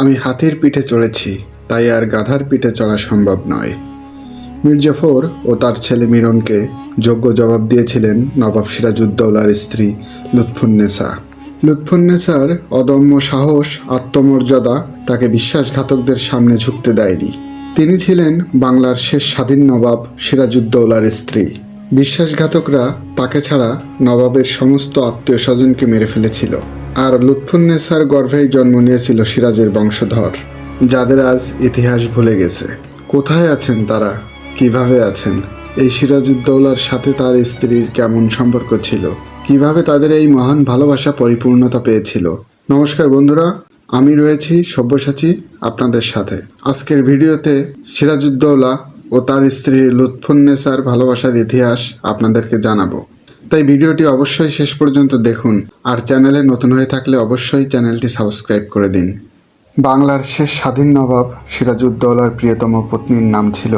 আমি হাতির পিঠে চড়েছি, তাই আর গাধার পিঠে চড়া সম্ভব নয়। মির্জাফর ও তার ছেলে মিরনকে যোগ্য জবাব দিয়েছিলেন নবাব সিরাজউদ্দৌলার স্ত্রী লুৎফুন্নেসা লুৎফুন্নেসার অদম্য সাহস, আত্মমর্যাদা তাকে বিশ্বাসঘাতকদের সামনে ঝুঁকতে দেয়নি। তিনি ছিলেন বাংলার শেষ স্বাধীন নবাব সিরাজউদ্দৌলার স্ত্রী। বিশ্বাসঘাতকরা তাকে ছাড়া নবাবের সমস্ত আত্মীয় স্বজনকে মেরে ফেলেছিল। আর লুৎফুন্নেসার গর্ভেই জন্ম নিয়েছিল সিরাজের বংশধর, যাদের আজ ইতিহাস ভুলে গেছে। কোথায় আছেন তারা? কীভাবে আছেন? এই সিরাজউদ্দৌলার সাথে তার স্ত্রীর কেমন সম্পর্ক ছিল? কীভাবে তাদের এই মহান ভালোবাসা পরিপূর্ণতা পেয়েছিল? নমস্কার বন্ধুরা, আমি রয়েছি সব্যসাচী আপনাদের সাথে। আজকের ভিডিওতে সিরাজউদ্দৌলা ও তার স্ত্রী লুৎফুন্নেসার ভালোবাসার ইতিহাস আপনাদেরকে জানাব। তাই ভিডিওটি অবশ্যই শেষ পর্যন্ত দেখুন আর চ্যানেলে নতুন হয়ে থাকলে অবশ্যই চ্যানেলটি সাবস্ক্রাইব করে দিন। বাংলার শেষ স্বাধীন নবাব সিরাজউদ্দৌলার প্রিয়তম পত্নীর নাম ছিল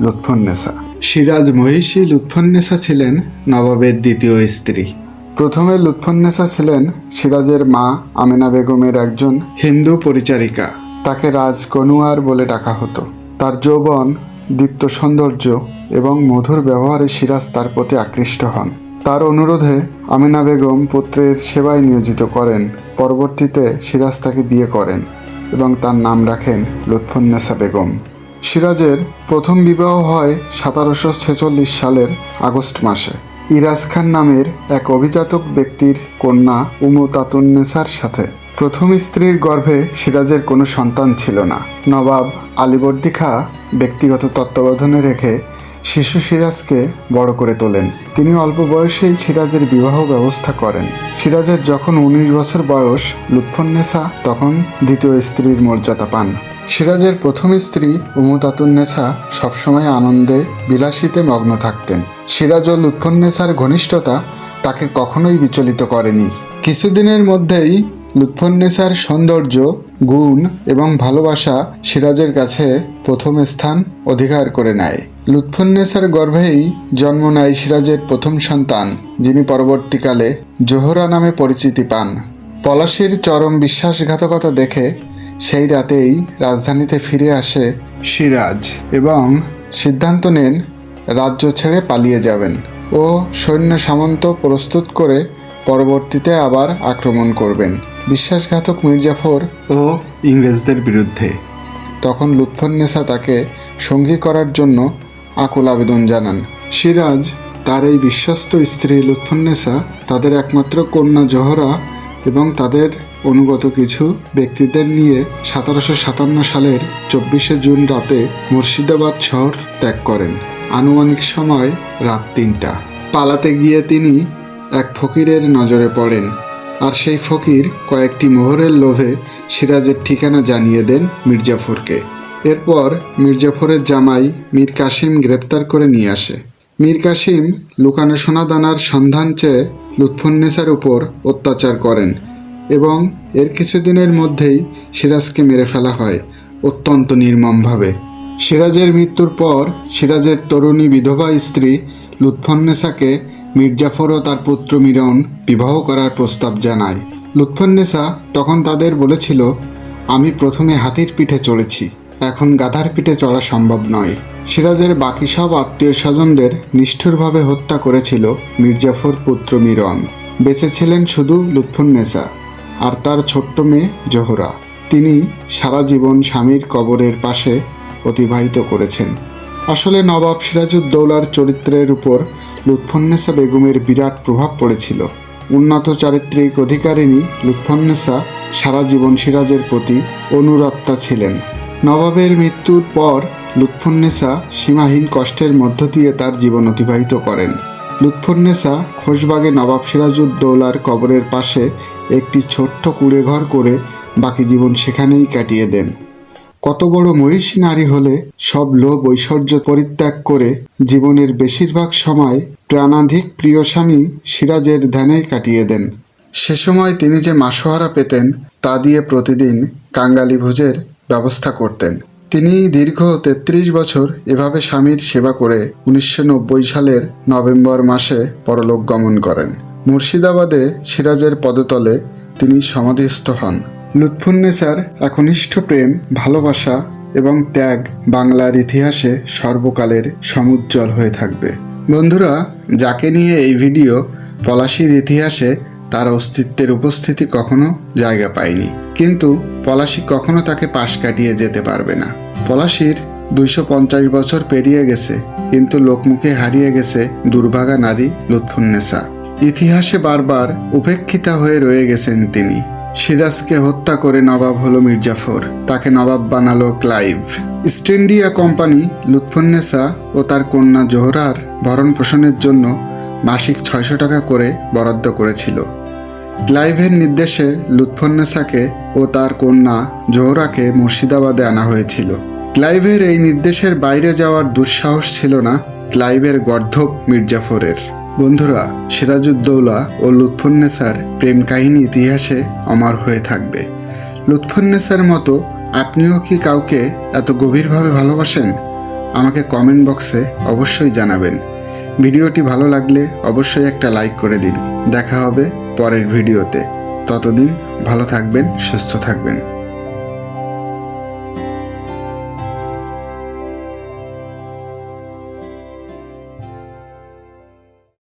লুৎফুন্নেসা সিরাজ মহিষী লুৎফুন্নেসা ছিলেন নবাবের দ্বিতীয় স্ত্রী। প্রথমে লুৎফুন্নেসা ছিলেন সিরাজের মা আমেনা বেগমের একজন হিন্দু পরিচারিকা। তাকে রাজকনুয়ার বলে ডাকা হতো। তার যৌবন দীপ্ত সৌন্দর্য এবং মধুর ব্যবহারে সিরাজ তার প্রতি আকৃষ্ট হন। অনুরোধে আমিনা বেগম পুত্রের সেবায় নিয়োজিত করেন। পরবর্তীতে সিরাজ তাকে বিয়ে করেন এবং তার নাম রাখেন লুৎফুন্নেসা বেগম। সিরাজের প্রথম বিবাহ হয় সতেরোশো ছেচল্লিশ সালের আগস্ট মাসে। ইরাজ খান নামের এক অভিজাতক ব্যক্তির কন্যা উমু তাতুন্নেসার সাথে। প্রথম স্ত্রীর গর্ভে সিরাজের কোনো সন্তান ছিল না। নবাব আলীবর্দী খা ব্যক্তিগত তত্ত্বাবধানে রেখে শিশু সিরাজকে বড় করে তোলেন। তিনি অল্প বয়সেই সিরাজের বিবাহ ব্যবস্থা করেন। সিরাজের যখন উনিশ বছর বয়স লুৎফুন্নেসা তখন দ্বিতীয় স্ত্রীর মর্যাদা পান। সিরাজের প্রথম স্ত্রী উমুতাতুন্নেসা সবসময় আনন্দে, বিলাসিতে মগ্ন থাকতেন। সিরাজ ও লুৎফুন্নেসার ঘনিষ্ঠতা তাকে কখনোই বিচলিত করেনি। কিছুদিনের মধ্যেই লুৎফুন্নেসার সৌন্দর্য, গুণ এবং ভালোবাসা সিরাজের কাছে প্রথম স্থান অধিকার করে নেয়। লুৎফুন্নেসার গর্ভেই জন্ম নেয় সিরাজের প্রথম সন্তান, যিনি পরবর্তীকালে জোহরা নামে পরিচিতি পান। পলাশির চরম বিশ্বাসঘাতকতা দেখে সেই রাতেই রাজধানীতে ফিরে আসে সিরাজ এবং সিদ্ধান্ত নেন রাজ্য ছেড়ে পালিয়ে যাবেন ও সৈন্য সামন্ত প্রস্তুত করে পরবর্তীতে আবার আক্রমণ করবেন, বিশ্বাসঘাতক মির্জাফর ও ইংরেজদের বিরুদ্ধে। তখন লুৎফন্নেসা তাকে সঙ্গী করার জন্য আকুল আবেদন জানান। সিরাজ, তার এই বিশ্বস্ত স্ত্রী লুৎফুন্নেসা তাদের একমাত্র কন্যা জহরা এবং তাদের অনুগত কিছু ব্যক্তিদের নিয়ে সতেরোশো সাতান্ন সালের চব্বিশে জুন রাতে মুর্শিদাবাদ শহর ত্যাগ করেন। আনুমানিক সময় রাত তিনটা। পালাতে গিয়ে তিনি এক ফকিরের নজরে পড়েন আর সেই ফকির কয়েকটি মোহরের লোভে সিরাজের ঠিকানা জানিয়ে দেন মির্জাফরকে। এরপর মির্জাফরের জামাই মীর কাসিম গ্রেপ্তার করে নিয়ে আসে। মীর কাসিম লুকানো সোনাদানার সন্ধান চেয়ে লুৎফুন্নেসার উপর অত্যাচার করেন এবং এর কিছুদিনের মধ্যেই সিরাজকে মেরে ফেলা হয় অত্যন্ত নির্মমভাবে। সিরাজের মৃত্যুর পর সিরাজের তরুণী বিধবা স্ত্রী লুৎফন্নেসাকে মির্জাফর ও তার পুত্র মিরন বিবাহ করার প্রস্তাব জানায়। লুৎফন্নেসা তখন তাদের বলেছিল, আমি প্রথমে হাতির পিঠে চড়েছি। এখন গাধার পিঠে চড়া সম্ভব নয়। সিরাজের বাকি সব আত্মীয় স্বজনদের নিষ্ঠুরভাবে হত্যা করেছিল মির্জাফর পুত্র মিরন। বেঁচে ছিলেন শুধু লুৎফুন্নেসা আর তার ছোট্ট মেয়ে জোহরা। তিনি সারা জীবন স্বামীর কবরের পাশে অতিবাহিত করেছেন। আসলে নবাব সিরাজউদ্দৌলার চরিত্রের উপর লুৎফুন্নেসা বেগমের বিরাট প্রভাব পড়েছিল। উন্নত চারিত্রিক অধিকারিণী লুৎফুন্নেসা সারা জীবন সিরাজের প্রতি অনুরক্তা ছিলেন। নবাবের মৃত্যুর পর লুৎফুন্নেসা সীমাহীন কষ্টের মধ্য দিয়ে তার জীবন অতিবাহিত করেন। লুৎফুন্নেসা খোশবাগে নবাব সিরাজউদ্দৌলার কবরের পাশে একটি ছোট্ট কুড়ে ঘর করে বাকি জীবন সেখানেই কাটিয়ে দেন। কত বড় মহিষী নারী হলে সব লোভ ঐশ্বর্য পরিত্যাগ করে জীবনের বেশিরভাগ সময় প্রাণাধিক প্রিয় স্বামী সিরাজের ধ্যানে কাটিয়ে দেন। সে সময় তিনি যে মাসোহারা পেতেন তা দিয়ে প্রতিদিন কাঙ্গালি ভোজের ব্যবস্থা করতেন। তিনি দীর্ঘ তেত্রিশ বছর এভাবে স্বামীর সেবা করে উনিশশো নব্বই সালের নভেম্বর মাসে পরলোক গমন করেন। মুর্শিদাবাদে সিরাজের পদতলে তিনি সমাধিস্থ হন। লুৎফুন্নেসার একনিষ্ঠ প্রেম, ভালোবাসা এবং ত্যাগ বাংলার ইতিহাসে সর্বকালের সমুজ্জ্বল হয়ে থাকবে। বন্ধুরা, যাকে নিয়ে এই ভিডিও পলাশির ইতিহাসে তার অস্তিত্বের উপস্থিতি কখনো জায়গা পায়নি। কিন্তু পলাশি কখনো তাকে পাশ কাটিয়ে যেতে পারবে না। পলাশির দুইশো পঞ্চাশ বছর পেরিয়ে গেছে, কিন্তু লোকমুখে হারিয়ে গেছে দুর্ভাগা নারী লুৎফুন্নেসা ইতিহাসে বারবার উপেক্ষিতা হয়ে রয়ে গেছেন তিনি। সিরাজকে হত্যা করে নবাব হলো মির্জাফর, তাকে নবাব বানালো Clive. East India Company Lutfunnesa ও তার কন্যা জোহরার ভরণ পোষণের জন্য মাসিক ছয়শো টাকা করে বরাদ্দ করেছিল। ক্লাইভের নির্দেশে লুৎফুন্নেসাকে ও তার কন্যা জোহরাকে মুর্শিদাবাদে আনা হয়েছিল। ক্লাইভের এই নির্দেশের বাইরে যাওয়ার দুঃসাহস ছিল না ক্লাইভের গর্ধব মির্জাফরের। বন্ধুরা, সিরাজউদ্দৌলা ও লুৎফুন্নেসার প্রেম কাহিনী ইতিহাসে অমর হয়ে থাকবে। লুৎফুন্নেসার মতো আপনিও কি কাউকে এত গভীরভাবে ভালোবাসেন? আমাকে কমেন্ট বক্সে অবশ্যই জানাবেন। ভিডিওটি ভালো লাগলে অবশ্যই একটা লাইক করে দিন। দেখা হবে পরের ভিডিওতে। ততদিন ভালো থাকবেন সুস্থ থাকবেন।